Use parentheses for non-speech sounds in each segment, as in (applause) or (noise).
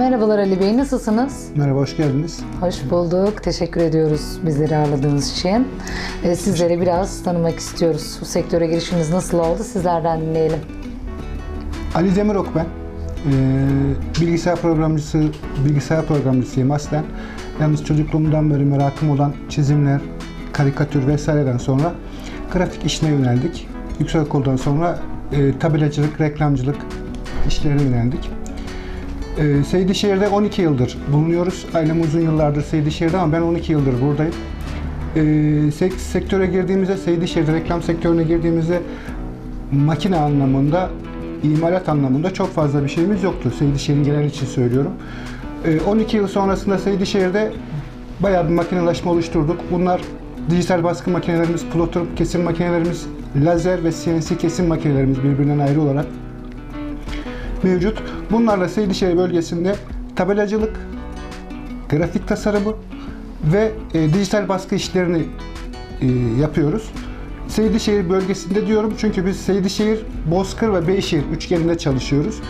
Ali Bey. Nasılsınız? Merhaba, hoş geldiniz. Hoş bulduk. Teşekkür ediyoruz bizleri ağırladığınız için. Ee, sizleri biraz tanımak istiyoruz. Bu sektöre girişiniz nasıl oldu? Sizlerden dinleyelim. Ali Demirok ben. Ee, bilgisayar programcısı, bilgisayar programcısıyım aslen. Yalnız çocukluğumdan beri merakım olan çizimler, karikatür vesaireden sonra grafik işine yöneldik. Yüksekokuldan sonra e, tabelacılık, reklamcılık işlerine yöneldik. E, Seydişehir'de 12 yıldır bulunuyoruz. Ailem uzun yıllardır Seydişehir'de ama ben 12 yıldır buradayım. E, sek- sektöre girdiğimizde, Seydişehir'de reklam sektörüne girdiğimizde makine anlamında, imalat anlamında çok fazla bir şeyimiz yoktu. Seydişehir'in genel için söylüyorum. E, 12 yıl sonrasında Seydişehir'de bayağı bir makinelaşma oluşturduk. Bunlar dijital baskı makinelerimiz, plotter kesim makinelerimiz, lazer ve CNC kesim makinelerimiz birbirinden ayrı olarak mevcut. Bunlarla Seydişehir bölgesinde tabelacılık, grafik tasarımı ve e, dijital baskı işlerini e, yapıyoruz. Seydişehir bölgesinde diyorum çünkü biz Seydişehir, Bozkır ve Beyşehir üçgeninde çalışıyoruz.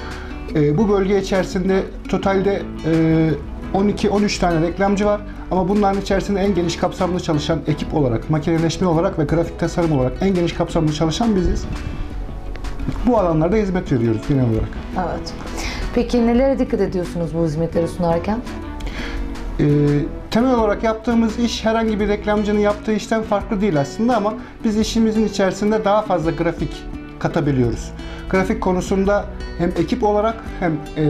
E, bu bölge içerisinde totalde e, 12-13 tane reklamcı var ama bunların içerisinde en geniş kapsamlı çalışan ekip olarak, makineleşme olarak ve grafik tasarım olarak en geniş kapsamlı çalışan biziz. Bu alanlarda hizmet veriyoruz genel olarak. Evet. Peki nelere dikkat ediyorsunuz bu hizmetleri sunarken? Ee, temel olarak yaptığımız iş herhangi bir reklamcının yaptığı işten farklı değil aslında ama biz işimizin içerisinde daha fazla grafik katabiliyoruz. Grafik konusunda hem ekip olarak hem e,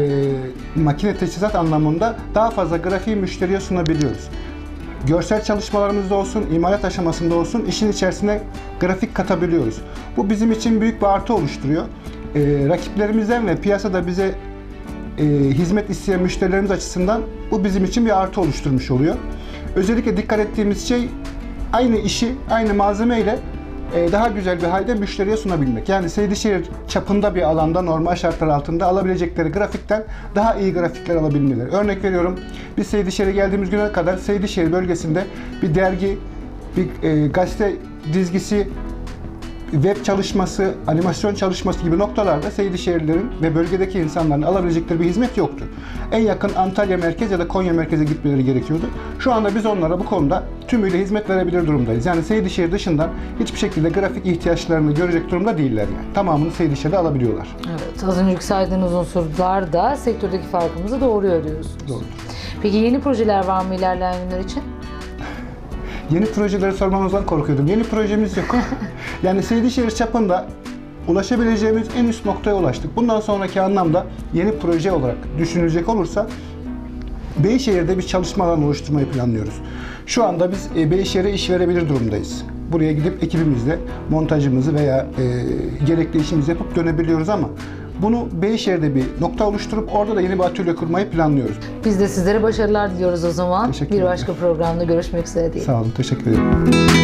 makine teçhizat anlamında daha fazla grafiği müşteriye sunabiliyoruz. Görsel çalışmalarımızda olsun, imalat aşamasında olsun işin içerisine grafik katabiliyoruz. Bu bizim için büyük bir artı oluşturuyor. Ee, rakiplerimizden ve piyasada bize e, hizmet isteyen müşterilerimiz açısından bu bizim için bir artı oluşturmuş oluyor. Özellikle dikkat ettiğimiz şey aynı işi aynı malzemeyle e, daha güzel bir halde müşteriye sunabilmek. Yani Seydişehir çapında bir alanda normal şartlar altında alabilecekleri grafikten daha iyi grafikler alabilmeleri. Örnek veriyorum biz Seydişehir'e geldiğimiz güne kadar Seydişehir bölgesinde bir dergi, bir e, gazete dizgisi web çalışması, animasyon çalışması gibi noktalarda Seydişehirlilerin ve bölgedeki insanların alabilecekleri bir hizmet yoktu. En yakın Antalya merkez ya da Konya merkeze gitmeleri gerekiyordu. Şu anda biz onlara bu konuda tümüyle hizmet verebilir durumdayız. Yani Seydişehir dışından hiçbir şekilde grafik ihtiyaçlarını görecek durumda değiller yani. Tamamını Seydişehir'de alabiliyorlar. Evet. Az önceki saydığınız unsurlar da sektördeki farkımızı doğuruyor diyorsunuz. Doğru. Peki yeni projeler var mı ilerleyen günler için? (laughs) Yeni projeleri sormanızdan korkuyordum. Yeni projemiz yok. (laughs) yani Seydişehir çapında ulaşabileceğimiz en üst noktaya ulaştık. Bundan sonraki anlamda yeni proje olarak düşünülecek olursa Beyşehir'de bir çalışma alanı oluşturmayı planlıyoruz. Şu anda biz e, Beyşehir'e iş verebilir durumdayız. Buraya gidip ekibimizle montajımızı veya e, gerekli işimizi yapıp dönebiliyoruz ama bunu Beyşehir'de bir nokta oluşturup orada da yeni bir atölye kurmayı planlıyoruz. Biz de sizlere başarılar diliyoruz o zaman. Bir başka programda görüşmek üzere diyelim. Sağ olun, teşekkür ederim.